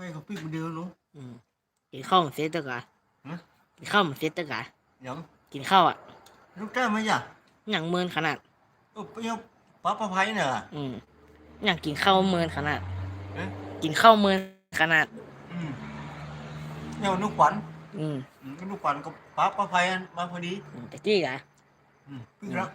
ไปกับพี่คนเดียวเนาะอืมกินข้าวมันเสร็จแล้วกะฮะกินข้าวมันเสร็จแล้วกะยังกินข้าวอะลูกแก้วไหมจ้ะอย่างเมินขนาดเออไปยังป้าป้าไพ่เนี่ยอืมอย่างกินข้าวเมินขนาดเอ๊ะ กินข้าวเมินขนาด อืมเนี่ยนุกขวัญอืมอืมนุกขวัญกับป้าป้าไพ่มาพอดี แต่จี้กะ อืมพี่รัก